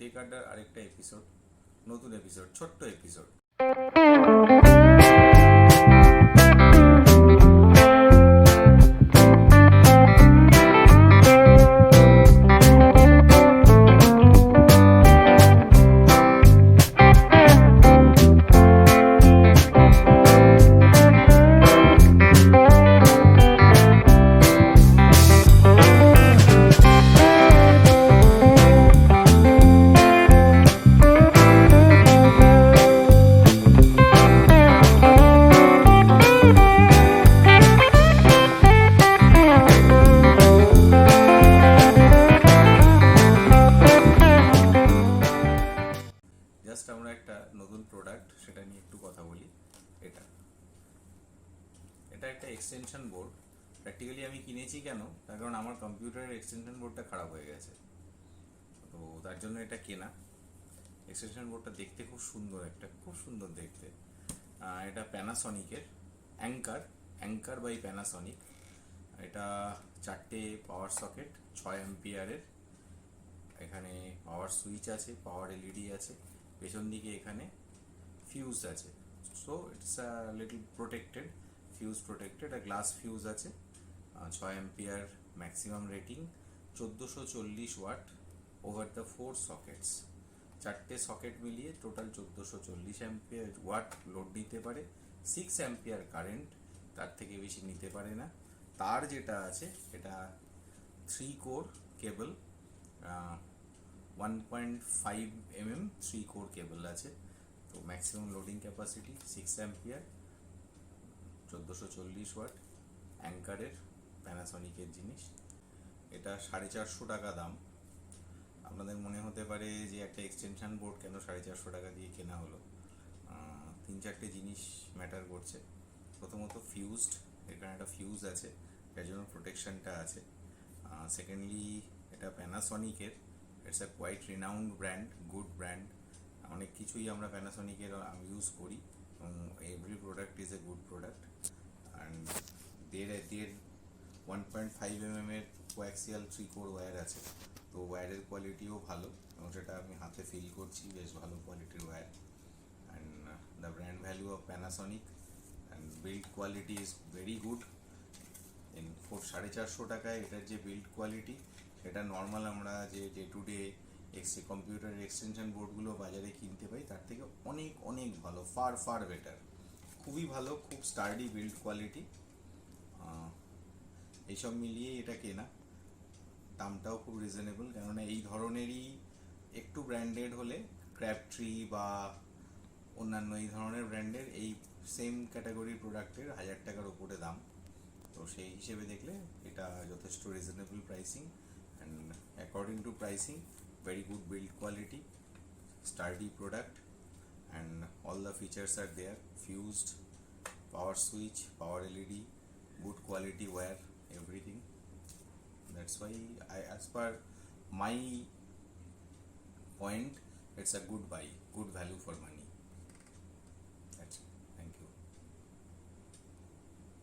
Take আড্ডার আরেকটা episode নতুন এপিসোড ছোট্ট এপিসোড নতুন প্রোডাক্ট সেটা নিয়ে একটু কথা বলি। এটা। এটা একটা এক্সটেনশন বোর্ড প্র্যাকটিক্যালি আমি কিনেছি কেন? তার কারণ আমার কম্পিউটারের এক্সটেনশন বোর্ডটা খারাপ হয়ে গেছে। তো তার জন্য এটা কেনা। এক্সটেনশন বোর্ডটা দেখতে খুব সুন্দর একটা, খুব সুন্দর দেখতে। এটা প্যানাসনিকের অ্যাঙ্কার অ্যাঙ্কার বাই প্যানাসনিক এটা চারটে পাওয়ার সকেট ছয় অ্যাম্পিয়ারের এখানে পাওয়ার সুইচ আছে পাওয়ার এলইডি আছে। পেছন দিকে এখানে ফিউজ আছে। So it's a little protected fuse protected R glass fuse আছে ছয় অ্যাম্পিয়ার ম্যাক্সিমাম রেটিং চোদ্দোশো চল্লিশ watt over the four sockets চারটে সকেট মিলিয়ে টোটাল চোদ্দোশো চল্লিশ অ্যাম্পিয়ার ওয়াট লোড নিতে পারে। সিক্স অ্যাম্পিয়ার কারেন্ট তার থেকে বেশি নিতে পারে না। তার যেটা আছে, এটা three core cable one point five mm three core cable আছে। তো maximum loading capacity six ampere চোদ্দোশো চল্লিশ ওয়াট অ্যাঙ্কারের প্যানাসনিকের জিনিস। এটা সাড়ে চারশো টাকা দাম। আপনাদের মনে হতে পারে যে একটা এক্সটেনশন বোর্ড কেন সাড়ে চারশো টাকা দিয়ে কেনা হলো? তিন চারটে জিনিস ম্যাটার করছে। প্রথমত ফিউজড এখানে একটা ফিউজ আছে যার জন্য প্রোটেকশনটা আছে। সেকেন্ডলি এটা প্যানাসনিকের it's a quite renowned brand good brand অনেক কিছুই আমরা প্যানাসনিকের আমি ইউজ করি। এবং every product is a good product and দেড় দেড় ওয়ান পয়েন্ট ফাইভ এম এর কোয়াক্সিয়াল থ্রি কোর ওয়্যার আছে। তো ওয়্যারের কোয়ালিটিও ভালো। এবং সেটা আমি হাতে ফিল করছি, বেশ ভালো কোয়ালিটির wire and the brand value of Panasonic and build quality is very good in four সাড়ে চারশো টাকায় এটার যে বিল্ড কোয়ালিটি সেটা নর্মাল আমরা যে ডে টু ডে এক্সে কম্পিউটার এক্সটেনশন বোর্ডগুলো বাজারে কিনতে পাই, তার থেকে অনেক অনেক ভালো ফার ফার বেটার খুবই ভালো, খুব স্টার্ডি বিল্ড কোয়ালিটি এইসব মিলিয়ে এটা কেনা। দামটাও খুব রিজনেবল কেননা এই ধরনেরই একটু ব্র্যান্ডেড হলে ক্র্যাপ ট্রি বা অন্যান্য এই ধরনের ব্র্যান্ডের এই সেম ক্যাটাগরির প্রোডাক্টের হাজার টাকার উপরে দাম। তো সেই হিসেবে দেখলে এটা যথেষ্ট reasonable pricing and according to pricing very good build quality sturdy product and all the features are there. Fused power switch power led good quality wire everything. That's why I, as per my point it's a good buy good value for money.